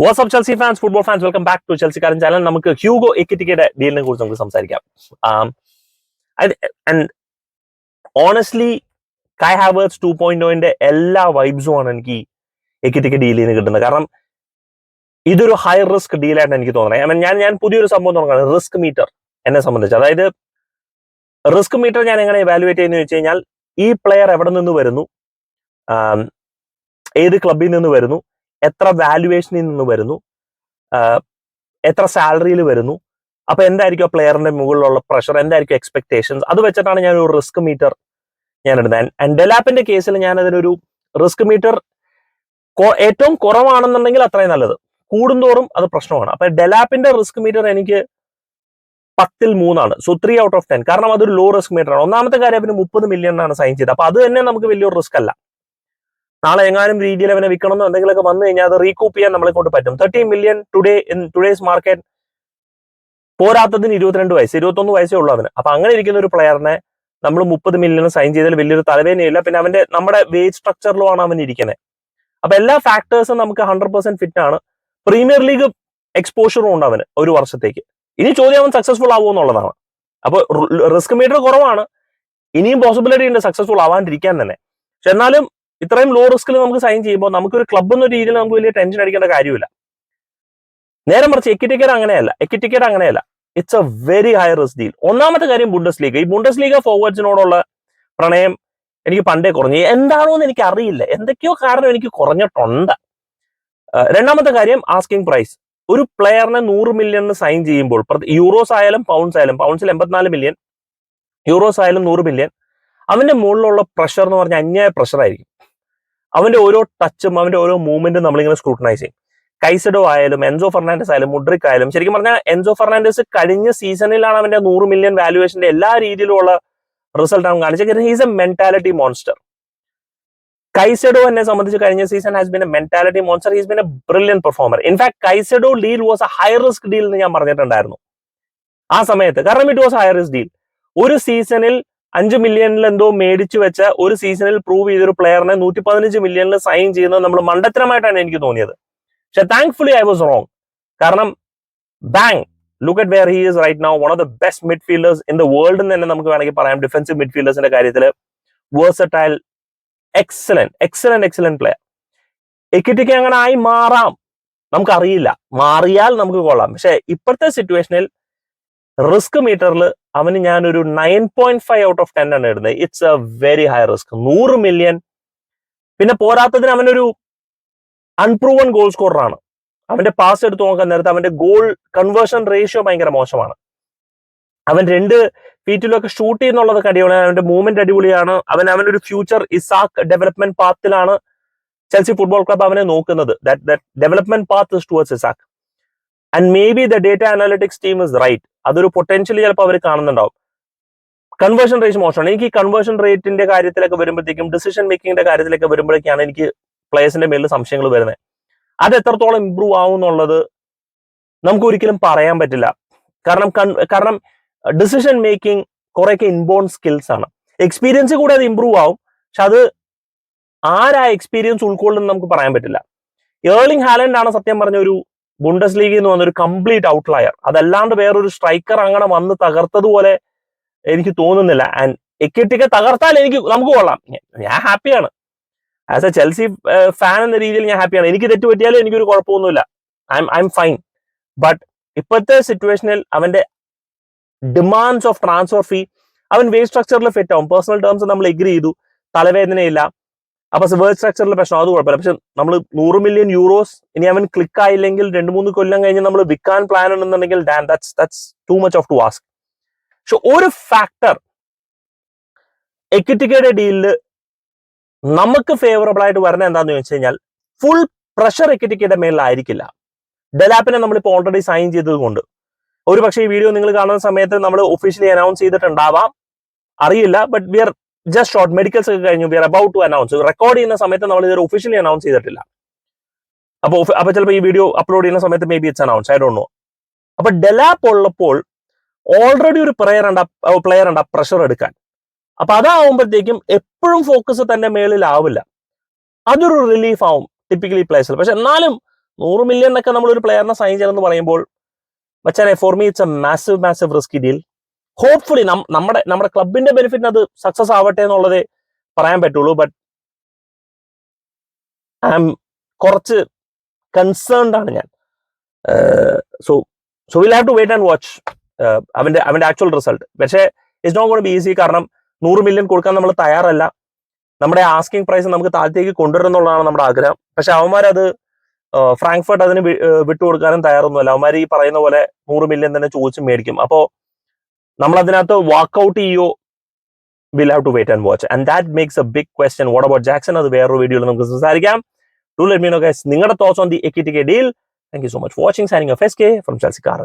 What's up Chelsea fans football fans welcome back to ചെൽസിക്കാരൻ channel നമുക്ക് Hugo എക്കിറ്റിക്കയുടെ ഡീലിനെ കുറിച്ച് നമുക്ക് സംസാരിക്കാം. ഓണസ്റ്റ്ലി കൈ ഹാവേഴ്സ് ടു പോയിന്റ് ഓയിന്റെ എല്ലാ വൈബ്സും ആണ് എനിക്ക് എക്കിറ്റിക്ക ഡീലിൽ നിന്ന് കിട്ടുന്നത്. കാരണം ഇതൊരു ഹൈ റിസ്ക് ഡീലായിട്ട് എനിക്ക് തോന്നുന്നത്. Mean, ഞാൻ ഞാൻ പുതിയൊരു സംഭവം തുടങ്ങുകയാണ് റിസ്ക് മീറ്റർ എന്നെ സംബന്ധിച്ച്. അതായത് റിസ്ക് മീറ്റർ ഞാൻ എങ്ങനെ വാലുവേറ്റ് ചെയ്യുന്നത് വെച്ച് കഴിഞ്ഞാൽ ഈ പ്ലെയർ എവിടെ നിന്ന് വരുന്നു? ആം, ഏത് ക്ലബിൽ നിന്ന് വരുന്നു? എത്ര വാല്യുവേഷനിൽ നിന്ന് വരുന്നു എത്ര സാലറിയിൽ വരുന്നു അപ്പൊ എന്തായിരിക്കും ആ പ്ലെയറിന്റെ മുകളിലുള്ള പ്രഷർ എന്തായിരിക്കും എക്സ്പെക്ടേഷൻസ് അത് വെച്ചിട്ടാണ് ഞാൻ ഒരു റിസ്ക് മീറ്റർ ഞാൻ ഇടുന്നത്. ആൻഡ് ഡെലാപ്പിന്റെ കേസിൽ ഞാൻ അതിനൊരു റിസ്ക് മീറ്റർ ഏറ്റവും കുറവാണെന്നുണ്ടെങ്കിൽ അത്രയും നല്ലത്. കൂടുന്തോറും അത് പ്രശ്നമാണ്. അപ്പൊ ഡെലാപ്പിന്റെ റിസ്ക് മീറ്റർ എനിക്ക് പത്തിൽ മൂന്നാണ്. So three out of ten കാരണം അതൊരു ലോ റിസ്ക് മീറ്റർ ആണ്. ഒന്നാമത്തെ കാര്യം അവന് മുപ്പത് മില്യൺ ആണ് സൈൻ ചെയ്തത്. അപ്പൊ അത് തന്നെ നമുക്ക് വലിയൊരു റിസ്ക് അല്ല. നാളെ എങ്ങാനും രീതിയിൽ അവനെ വിൽക്കണമെന്നോ എന്തെങ്കിലുമൊക്കെ വന്നു കഴിഞ്ഞാൽ അത് റീകൂപ്പ് ചെയ്യാൻ നമ്മളെ കൊണ്ട് പറ്റും. Thirty million today in today's market പോരാത്തതിന് ഇരുപത്തിരണ്ട് വയസ്സ്. ഇരുപത്തൊന്ന് വയസ്സേ ഉള്ളൂ അവന്. അപ്പൊ അങ്ങനെ ഇരിക്കുന്ന ഒരു പ്ലെയറിനെ നമ്മൾ മുപ്പത് മില്യൺ സൈൻ ചെയ്താൽ വലിയൊരു തലവേദനയില്ല പിന്നെ അവന്റെ നമ്മുടെ വേജ് സ്ട്രക്ചറിലുമാണ് അവൻ ഇരിക്കുന്നത് അപ്പൊ എല്ലാ ഫാക്ടേഴ്സും നമുക്ക് ഹൺഡ്രഡ് പെർസെന്റ് ഫിറ്റ് ആണ്. പ്രീമിയർ ലീഗ് എക്സ്പോഷറും ഉണ്ട് അവന് ഒരു വർഷത്തേക്ക്. ഇനി ചോദ്യം അവൻ സക്സസ്ഫുൾ ആവുമോ എന്നുള്ളതാണ്. അപ്പൊ റിസ്ക് മീറ്റർ കുറവാണ്. ഇനിയും പോസിബിലിറ്റി ഉണ്ട് സക്സസ്ഫുൾ ആവാണ്ടിരിക്കാൻ തന്നെ. പക്ഷെ എന്നാലും ഇത്രയും ലോ റിസ്കിൽ നമുക്ക് സൈൻ ചെയ്യുമ്പോൾ നമുക്കൊരു ക്ലബ് എന്ന രീതിയിൽ നമുക്ക് വലിയ ടെൻഷൻ അടിക്കേണ്ട കാര്യമില്ല. നേരെ മറിച്ച് എക്കിറ്റിക്കറ്റ് അങ്ങനെയല്ല എക്കിറ്റിക്കറ്റ് അങ്ങനെയല്ല. It's a very high risk deal ഒന്നാമത്തെ കാര്യം ബുണ്ടസ് ലീഗ് ഈ ബുണ്ടസ് ലീഗ് ഫോർവേഡ്സിനോടുള്ള പ്രണയം എനിക്ക് പണ്ടേ കുറഞ്ഞു. എന്താണോ എന്ന് എനിക്ക് അറിയില്ല. എന്തൊക്കെയോ കാരണം എനിക്ക് കുറഞ്ഞിട്ടുണ്ട്. രണ്ടാമത്തെ കാര്യം ആസ്കിംഗ് പ്രൈസ് ഒരു പ്ലെയറിനെ നൂറ് മില്യണിന് സൈൻ ചെയ്യുമ്പോൾ യൂറോസ് ആയാലും പൗണ്ട്സ് ആയാലും പൗണ്ട്സിൽ എൺപത്തിനാല് മില്യൺ യൂറോസ് ആയാലും നൂറ് മില്യൺ അവന്റെ മുകളിലുള്ള പ്രഷർ എന്ന് പറഞ്ഞാൽ അന്യായ പ്രഷർ ആയിരിക്കും. അവന്റെ ഓരോ ടച്ചും അവന്റെ ഓരോ മൂവ്മെന്റും നമ്മളിങ്ങനെ സ്ക്രൂട്ടനൈസ് ചെയ്യും. കൈസഡോ ആയാലും എൻസോ ഫെർണാണ്ടസ് ആയാലും മുഡ്രിക് ആയാലും ശരിക്കും പറഞ്ഞാൽ എൻസോ ഫെർണാണ്ടസ് കഴിഞ്ഞ സീസണിലാണ് അവന്റെ നൂറ് മില്യൺ വാല്യുവേഷന്റെ എല്ലാ രീതിയിലുള്ള റിസൾട്ട് അവൻ കാണിച്ചത്. He's a mentality monster Caicedo എന്നെ സംബന്ധിച്ച് കഴിഞ്ഞ season has been a mentality monster he's been a brilliant performer in fact Caicedo deal was a high risk deal എന്ന് ഞാൻ പറഞ്ഞിട്ടുണ്ടായിരുന്നു. ആ സമയത്ത്. കാരണം it was high risk deal ഒരു സീസണിൽ അഞ്ച് മില്യണിൽ എന്തോ മേടിച്ചു വെച്ച ഒരു സീസണിൽ പ്രൂവ് ചെയ്തൊരു പ്ലെയറിനെ നൂറ്റി പതിനഞ്ച് മില്യണിൽ സൈൻ ചെയ്യുന്നത് നമ്മൾ മണ്ടത്തരമായിട്ടാണ് എനിക്ക് തോന്നിയത്. പക്ഷെ താങ്ക്ഫുള്ളി ഐ വാസ് റോങ് കാരണം bang look at where he is right now one of the best midfielders in the world തന്നെ നമുക്ക് വേണമെങ്കിൽ പറയാം. ഡിഫൻസീവ് മിഡ്ഫീൽഡേഴ്സിന്റെ കാര്യത്തിൽ versatile excellent excellent excellent player Ekitike അങ്ങനെ ആയി മാറാം? നമുക്കറിയില്ല. മാറിയാൽ നമുക്ക് കൊള്ളാം. പക്ഷെ ഇപ്പോഴത്തെ സിറ്റുവേഷനിൽ റിസ്ക് മീറ്ററിൽ അവന് ഞാനൊരു nine point five out of ten ആണ് ഇടുന്നത്. It's a very high risk നൂറ് മില്യൺ പിന്നെ പോരാത്തതിന് അവനൊരു അൺപ്രൂവൺ ഗോൾ സ്കോറാണ് അവന്റെ പാസ് എടുത്ത് നോക്കാൻ നേരത്തെ അവന്റെ ഗോൾ കൺവേർഷൻ റേഷ്യോ ഭയങ്കര മോശമാണ്. അവൻ രണ്ട് ഫീറ്റിലൊക്കെ ഷൂട്ട് ചെയ്യുന്നുള്ളത് അടിപൊളിയാണ് അവന്റെ മൂവ്മെന്റ് അടിപൊളിയാണ്. അവൻ അവനൊരു ഫ്യൂച്ചർ ഇസാക്ക് ഡെവലപ്മെന്റ് പാത്തിലാണ് ചെൽസി ഫുട്ബോൾ ക്ലബ് അവനെ നോക്കുന്നത്. That development path towards Isak. And maybe the data analytics team is right അതൊരു പൊട്ടൻഷ്യലി ചിലപ്പോൾ അവർ കാണുന്നുണ്ടാവും. കൺവേർഷൻ റേറ്റ് മോശമാണ്. എനിക്ക് കൺവേർഷൻ റേറ്റിന്റെ കാര്യത്തിലൊക്കെ വരുമ്പോഴത്തേക്കും ഡിസിഷൻ മേക്കിങ്ങിന്റെ കാര്യത്തിലൊക്കെ വരുമ്പോഴേക്കാണ് എനിക്ക് പ്ലേയേഴ്സിന്റെ മേലിൽ സംശയങ്ങൾ വരുന്നത്. അത് എത്രത്തോളം ഇമ്പ്രൂവ് ആവും എന്നുള്ളത് നമുക്ക് ഒരിക്കലും പറയാൻ പറ്റില്ല. കാരണം കാരണം ഡിസിഷൻ മേക്കിംഗ് കുറെയൊക്കെ ഇൻബോൺ സ്കിൽസ് ആണ്. എക്സ്പീരിയൻസ് കൂടെ അത് ഇമ്പ്രൂവ് ആവും. പക്ഷെ അത് ആരാ എക്സ്പീരിയൻസ് ഉൾക്കൊള്ളുന്നു നമുക്ക് പറയാൻ പറ്റില്ല. ഏർലിംഗ് ഹാലൻഡ് ആണ് സത്യം പറഞ്ഞ ഒരു ബുണ്ടസ് ലീഗിൽ നിന്ന് വന്ന ഒരു കംപ്ലീറ്റ് ഔട്ട്ലയർ അതല്ലാണ്ട് വേറൊരു സ്ട്രൈക്കർ അങ്ങനെ വന്ന് തകർത്തതുപോലെ എനിക്ക് തോന്നുന്നില്ല. ആൻഡ് എക്കിട്ടിക്ക് തകർത്താൽ എനിക്ക് നമുക്ക് കൊള്ളാം. ഞാൻ ഹാപ്പിയാണ് ആസ് എ ചെൽസി ഫാൻ എന്ന രീതിയിൽ ഞാൻ ഹാപ്പിയാണ് എനിക്ക് തെറ്റ് പറ്റിയാലും എനിക്കൊരു കുഴപ്പമൊന്നുമില്ല. I'm I'm fine but ഇപ്പോഴത്തെ സിറ്റുവേഷനിൽ അവന്റെ ഡിമാൻഡ്സ് ഓഫ് ട്രാൻസ്ഫർ ഫീ അവൻ വേസ്റ്റ് സ്ട്രക്ചറിൽ ഫിറ്റ് ആവും. പേഴ്സണൽ ടേംസ് നമ്മൾ എഗ്രി ചെയ്തു. തലവേദനയില്ല. അപ്പൊ വേർഡ് സ്ട്രക്ചറിൽ പ്രശ്നം അത് കുഴപ്പമില്ല. പക്ഷെ നമ്മൾ നൂറ് മില്യൺ യൂറോസ് ഇനി അവൻ ക്ലിക്ക് ആയില്ലെങ്കിൽ രണ്ട് മൂന്ന് കൊല്ലം കഴിഞ്ഞ് നമ്മൾ വിൽക്കാൻ പ്ലാൻ ഉണ്ടെന്നുണ്ടെങ്കിൽ then that's that's too much of to ask പക്ഷെ ഒരു ഫാക്ടർ എക്വിറ്റിക്കയുടെ ഡീലിൽ നമുക്ക് ഫേവറബിൾ ആയിട്ട് വരണ എന്താണെന്ന് ചോദിച്ചു കഴിഞ്ഞാൽ ഫുൾ പ്രഷർ എക്വിറ്റിക്കയുടെ മേലിലായിരിക്കില്ല ഡെലാപ്പിനെ നമ്മളിപ്പോൾ ഓൾറെഡി സൈൻ ചെയ്തത് കൊണ്ട് ഒരു പക്ഷേ ഈ വീഡിയോ നിങ്ങൾ കാണുന്ന സമയത്ത് നമ്മൾ ഒഫീഷ്യലി അനൗൺസ് ചെയ്തിട്ടുണ്ടാവാം. അറിയില്ല but we are just short medicals ഒക്കെ കഴിഞ്ഞു. We are about to announce record ചെയ്യുന്ന സമയത്ത് നമ്മൾ ഇതൊരു ഒഫീഷ്യലി അനൗൺസ് ചെയ്തിട്ടില്ല. അപ്പോൾ അപ്പൊ ചിലപ്പോൾ ഈ വീഡിയോ അപ്ലോഡ് ചെയ്യുന്ന സമയത്ത് may be it's announce I don't know അപ്പൊ ഡെലാപ്പ് ഉള്ളപ്പോൾ ഓൾറെഡി ഒരു പ്ലെയർ ഉണ്ട് പ്ലെയർ ഉണ്ട് പ്രഷർ എടുക്കാൻ. അപ്പൊ അതാവുമ്പോഴത്തേക്കും എപ്പോഴും ഫോക്കസ് തന്നെ മേളിലാവില്ല. അതൊരു റിലീഫ് ആവും ടിപ്പിക്കലി പ്ലേസിൽ പക്ഷെ എന്നാലും നൂറ് മില്യൺ ഒക്കെ നമ്മൾ ഒരു പ്ലെയറിനെ സൈൻ ചെയ്യണമെന്ന് പറയുമ്പോൾ മച്ചാനെ for me it's a massive massive risk deal hopefully നമ്മുടെ നമ്മുടെ ക്ലബിന്റെ ബെനിഫിറ്റിന് അത് സക്സസ് ആവട്ടെ എന്നുള്ളതേ പറയാൻ പറ്റുള്ളൂ ബട്ട് ഐ ആം കുറച്ച് കൺസേൺഡ് ആണ് ഞാൻ. So so will have to wait and watch അവന്റെ അവന്റെ ആക്ച്വൽ റിസൾട്ട് പക്ഷേ it's not gonna be easy കാരണം നൂറ് മില്യൺ കൊടുക്കാൻ നമ്മൾ തയ്യാറല്ല. നമ്മുടെ ആസ്കിംഗ് പ്രൈസ് നമുക്ക് താഴത്തേക്ക് കൊണ്ടുവരുന്നുള്ളതാണ് നമ്മുടെ ആഗ്രഹം. പക്ഷെ അവന്മാരത് ഫ്രാങ്ക്ഫർട്ട് അതിന് വിട്ടുകൊടുക്കാനും തയ്യാറൊന്നുമല്ല. അവന്മാർ ഈ പറയുന്ന പോലെ നൂറ് മില്യൺ തന്നെ ചോദിച്ച് മേടിക്കും. അപ്പോൾ നമ്മൾ അതിനകത്ത് വാക്കൗട്ട് ചെയ്യോ? Will have to wait and watch and that makes a big question what about Jackson അത് വേറൊരു വീഡിയോയിൽ നമുക്ക് സംസാരിക്കാം. To let me know guys നിങ്ങളുടെ thoughts on the Ekitike deal thank you so much watching signing off S K from Chelsea car